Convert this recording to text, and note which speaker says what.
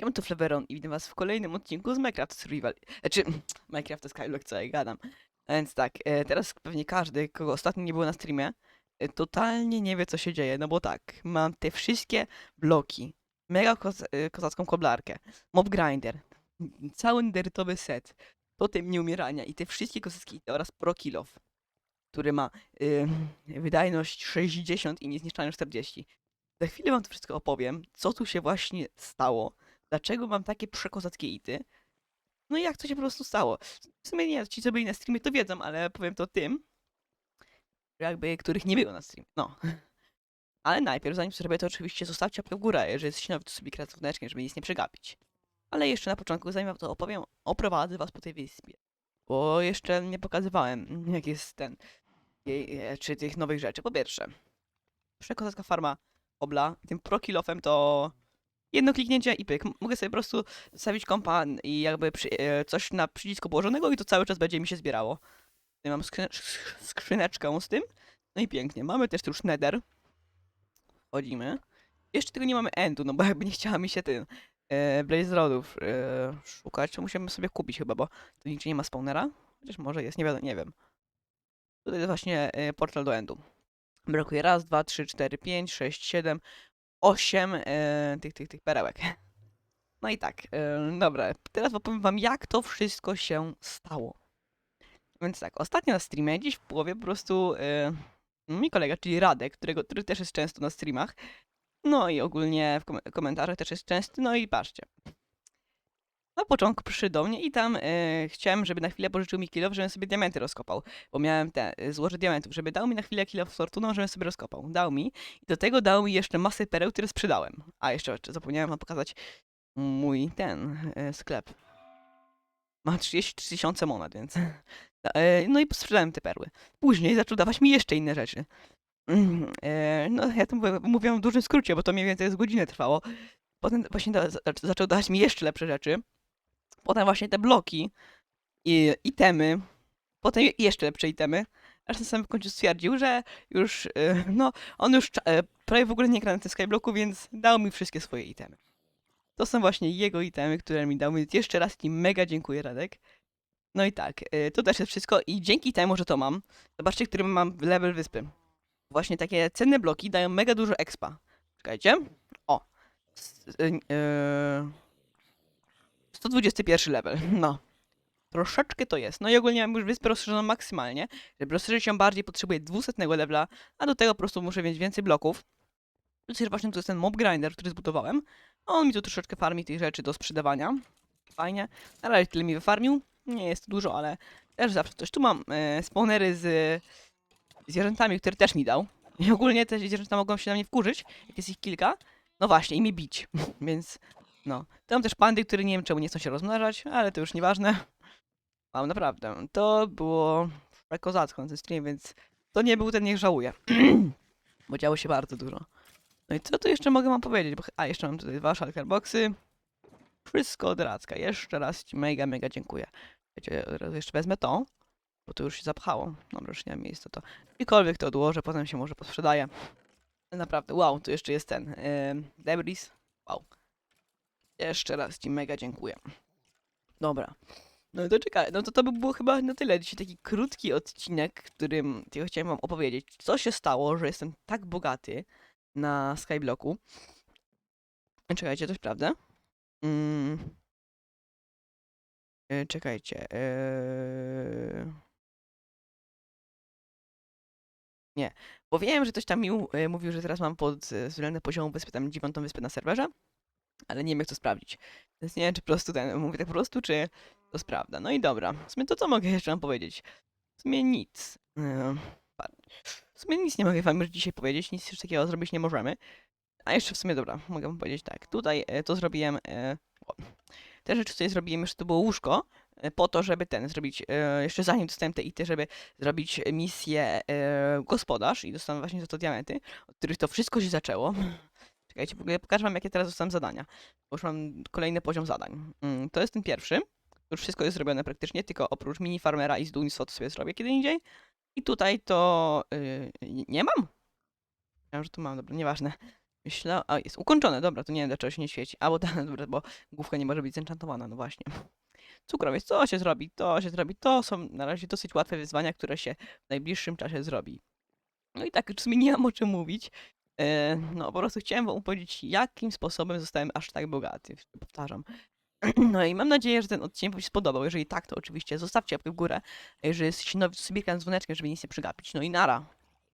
Speaker 1: Ja to Fleveron i witam was w kolejnym odcinku z Minecraft Survival. Znaczy, Minecraft Skyblock, co ja gadam. A więc tak, e, teraz pewnie każdy, kogo ostatnio nie było na streamie, e, totalnie nie wie co się dzieje, no bo tak, mam te wszystkie bloki, mega koz e, kozacką koblarkę, mob grinder, cały nederytowy set, totem nieumierania i te wszystkie kozackie oraz pro kill który ma wydajność 60 i niezniszczalność 40. Za chwilę wam to wszystko opowiem, co tu się właśnie stało, dlaczego mam takie przekozackie ity, no i jak to się po prostu stało. W sumie nie, ci co byli na streamie to wiedzą, ale powiem to tym, jakby, których nie było na streamie, no. Ale najpierw, zanim zrobię, to oczywiście zostawcie łapkę w górę, jeżeli jesteście nowi, to sobie kreatywnego, żeby nic nie przegapić. Ale jeszcze na początku, zanim wam to opowiem, oprowadzę was po tej wyspie. Bo jeszcze nie pokazywałem, jak jest ten, e, czy tych nowych rzeczy. Po pierwsze, przekozacka farma obla. Tym prokilofem to jedno kliknięcie i pyk. Mogę sobie po prostu stawić kompa i jakby przy, e, coś na przycisku położonego i to cały czas będzie mi się zbierało. Tutaj mam skrzyn sk- skrzyneczkę z tym. No i pięknie. Mamy też już nether. Wchodzimy. Jeszcze tego nie mamy endu, no bo jakby nie chciała mi się ten e, blaze rodów e, szukać, to musimy sobie kupić chyba, bo tu nigdzie nie ma spawnera. Chociaż może jest, nie wiadomo, nie wiem. Tutaj jest właśnie e, portal do endu. Brakuje raz, dwa, trzy, cztery, pięć, sześć, siedem, osiem e, tych, tych, tych perełek. No i tak, e, dobra, teraz opowiem wam, jak to wszystko się stało. Więc tak, ostatnio na streamie, dziś w połowie po prostu e, mój kolega, czyli Radek, którego, który też jest często na streamach, no i ogólnie w kom komentarzach też jest częsty, no i patrzcie. Na początku przyszedł do mnie i tam e, chciałem, żeby na chwilę pożyczył mi kilo, żebym sobie diamenty rozkopał. Bo miałem te e, złoże diamentów, żeby dał mi na chwilę kilo z fortuną, żebym sobie rozkopał. Dał mi. I do tego dał mi jeszcze masę pereł, które sprzedałem. A jeszcze zapomniałem wam pokazać mój ten e, sklep. Ma 33 tysiące monet, więc. E, no i sprzedałem te perły. Później zaczął dawać mi jeszcze inne rzeczy. E, No, ja to mówię, w dużym skrócie, bo to mniej więcej z godzinę trwało. Potem właśnie da, za- zaczął dawać mi jeszcze lepsze rzeczy. Potem właśnie te bloki i itemy. Potem jeszcze lepsze itemy. Aż na samym końcu stwierdził, że już, e, no, on już e, prawie w ogóle nie gra na tym Skyblocku, więc dał mi wszystkie swoje itemy. To są właśnie jego itemy, które mi dał, więc jeszcze raz Ci mega dziękuję, Radek. No i tak, e, to też jest wszystko i dzięki temu, że to mam, zobaczcie, który mam level wyspy. Właśnie takie cenne bloki dają mega dużo expa. Czekajcie. O. S- e, 121 level, no. Troszeczkę to jest. No i ogólnie mam już wyspę rozszerzoną maksymalnie. Żeby rozszerzyć ją bardziej, potrzebuję 200 levela, a do tego po prostu muszę mieć więcej bloków. Jeszcze właśnie tu jest ten mob grinder, który zbudowałem. On mi tu troszeczkę farmi tych rzeczy do sprzedawania. Fajnie. Na razie tyle mi wyfarmił. Nie jest to dużo, ale też zawsze coś. Tu mam e, spawnery z zwierzętami, które też mi dał. I ogólnie te zwierzęta mogą się na mnie wkurzyć, jak jest ich kilka. No właśnie, i mi bić. Więc no. To mam też pandy, które nie wiem czemu nie chcą się rozmnażać, ale to już nieważne. Mam naprawdę. To było kozacko na tym streamie, więc to nie był ten, niech żałuję. Bo działo się bardzo dużo. No i co tu jeszcze mogę wam powiedzieć? Bo, a, jeszcze mam tutaj dwa shulkerboxy. Wszystko od Racka. Jeszcze raz ci mega, mega dziękuję. Wiecie, jeszcze wezmę to, bo to już się zapchało. Dobra, już nie mam miejsca to. Gdziekolwiek to odłożę, potem się może posprzedaje. Naprawdę, wow, tu jeszcze jest ten. Yy, debris. Wow. Jeszcze raz ci mega dziękuję. Dobra. No to czekaj, no to to by było chyba na tyle. Dzisiaj taki krótki odcinek, którym tylko chciałem wam opowiedzieć, co się stało, że jestem tak bogaty na Skyblocku. Czekajcie, to sprawdzę. Mm. E, Czekajcie. e, Nie, bo wiem, że ktoś tam mi e, mówił, że teraz mam pod względem poziomu wyspy, tam dziewiątą wyspę na serwerze, ale nie wiem jak to sprawdzić. Więc nie wiem, czy po prostu ten, mówię tak po prostu, czy to jest prawda. No i dobra, w sumie to co mogę jeszcze wam powiedzieć? W sumie nic. Pa- W sumie nic nie mogę wam już dzisiaj powiedzieć, nic już takiego zrobić nie możemy. A jeszcze w sumie, dobra, mogę wam powiedzieć tak. Tutaj e, to zrobiłem. E, te rzeczy tutaj zrobiłem, jeszcze to było łóżko, e, po to, żeby ten zrobić, e, jeszcze zanim dostałem te ity, żeby zrobić misję e, gospodarz i dostałem właśnie za to diamenty, od których to wszystko się zaczęło. Czekajcie, w ogóle pokażę wam, jakie teraz dostałem zadania. Bo już mam kolejny poziom zadań. Mm, to jest ten pierwszy. Już wszystko jest zrobione praktycznie, tylko oprócz mini farmera i zdolnictwa to sobie zrobię kiedy indziej. I tutaj to y, nie mam. Myślałem, że tu mam, dobra, nieważne. Myślę, a jest ukończone, dobra, to nie wiem dlaczego się nie świeci. A bo, dobra, bo główka nie może być zenchantowana, no właśnie. Cukrowiec, to się zrobi, to się zrobi, to są na razie dosyć łatwe wyzwania, które się w najbliższym czasie zrobi. No i tak, już mam o czym mówić. E, no po prostu chciałem wam powiedzieć, jakim sposobem zostałem aż tak bogaty. Powtarzam. No i mam nadzieję, że ten odcinek wam się spodobał. Jeżeli tak, to oczywiście zostawcie łapkę w górę. Jeżeli jesteście nowi, sobie z dzwoneczkiem, żeby nic nie przegapić. No i nara.